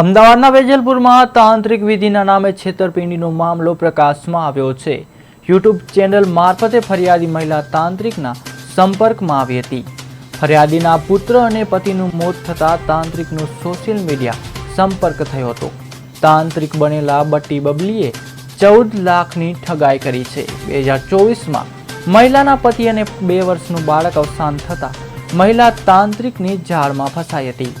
અમદાવાદના વેજલપુરમાં તાંત્રિક વિધિના નામે છેતરપિંડીનો મામલો પ્રકાશમાં આવ્યો છે. યુટ્યુબ ચેનલ મારફતે ફરિયાદી મહિલા તાંત્રિકના સંપર્કમાં આવી હતી. ફરિયાદીના પુત્ર અને પતિનું મોત થતાં તાંત્રિકનો સોશિયલ મીડિયા સંપર્ક થયો હતો. તાંત્રિક બનેલા બટ્ટી બબલીએ ચૌદ લાખની ઠગાઈ કરી છે. બે હજાર ચોવીસમાં મહિલાના પતિ અને બે વર્ષનું બાળક અવસાન થતાં મહિલા તાંત્રિકની ઝાડમાં ફસાઈ હતી.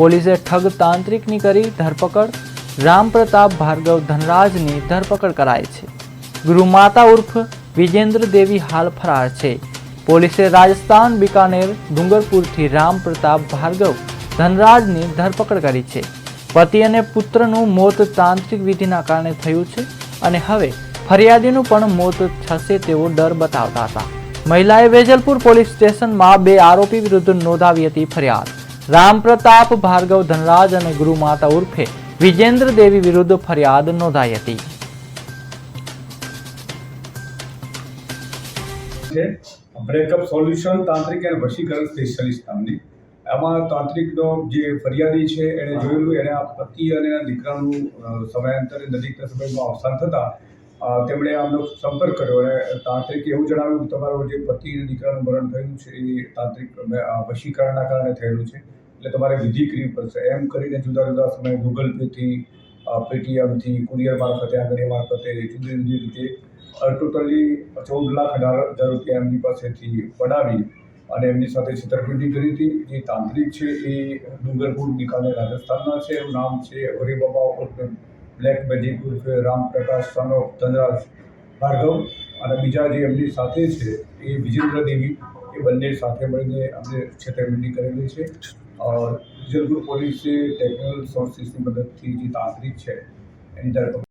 પોલીસે ઠગ તાંત્રિકની કરી ધરપકડ. રામપ્રતાપ ભાર્ગવ ધનરાજની ધરપકડ કરાઈ છે. ગુરુમાતા ઉર્ફ વિજેન્દ્ર દેવી હાલ ફરાર છે. પોલીસે રાજસ્થાન બિકાનેર, ડુંગરપુરથી રામપ્રતાપ ભાર્ગવ ધનરાજની ધરપકડ કરી છે. પતિ અને પુત્રનું મોત તાંત્રિક વિધિના કારણે થયું છે અને હવે ફરિયાદીનું પણ મોત થશે તેવો ડર બતાવતા હતા. મહિલાએ વેજલપુર પોલીસ સ્ટેશનમાં બે આરોપી વિરુદ્ધ નોંધાવી હતી ફરિયાદ. રામપ્રતાપ ભાર્ગવ ધનરાજ અને ગુરુમાતા ઉર્ફે વિજેન્દ્ર દેવી વિરુદ્ધ ફરિયાદ નોંધાઈ હતી. બ્રેકઅપ સોલ્યુશન તાંત્રિક અને વશીકરણ સ્પેશિયાલિસ્ટ નામની આમાં તાંત્રિકનો જે ફરિયાદી છે એણે જોયેલું એને આ પતિ અને એના દીકરાનું સમયાંતરે નજીકના સમયમાં અવસાન થતાં તેમણે આમનો સંપર્ક કર્યો અને તાંત્રિકે એવું જણાવ્યું કે તમારો જે પતિ અને દીકરાનું મરણ થયું છે એ તાંત્રિક વશીકરણના કારણે થયેલું છે. એટલે તમારે વિધિ કરવી પડશે. એમ કરીને જુદા જુદા સમયે ગૂગલ પેથી પેટીએમથી કુરિયર મારફતે આંગળી મારફતે, જુદી જુદી રીતે ટોટલી ચૌદ લાખ અઢાર હજાર રૂપિયા એમની પાસેથી પડાવી અને એમની સાથે છેતરપિંડી કરી હતી. જે તાંત્રિક છે એ ડુંગરપુર નિકાલે રાજસ્થાનના છે. એનું નામ છે હરિબાબા ઉર્ફે બ્લેક મેજિક ઉર્ફે રામપ્રકાશ સન ઓફ ધનરાજ ભાર્ગવ. અને બીજા જે એમની સાથે છે એ વિજેન્દ્ર દેવી, એ બંને સાથે મળીને અમને છેતરપિંડી કરેલી છે. વિજલપુર પોલીસે ટેકનિકલ સોર્સિસની મદદથી જે તાંત્રિક છે એની ધરપકડ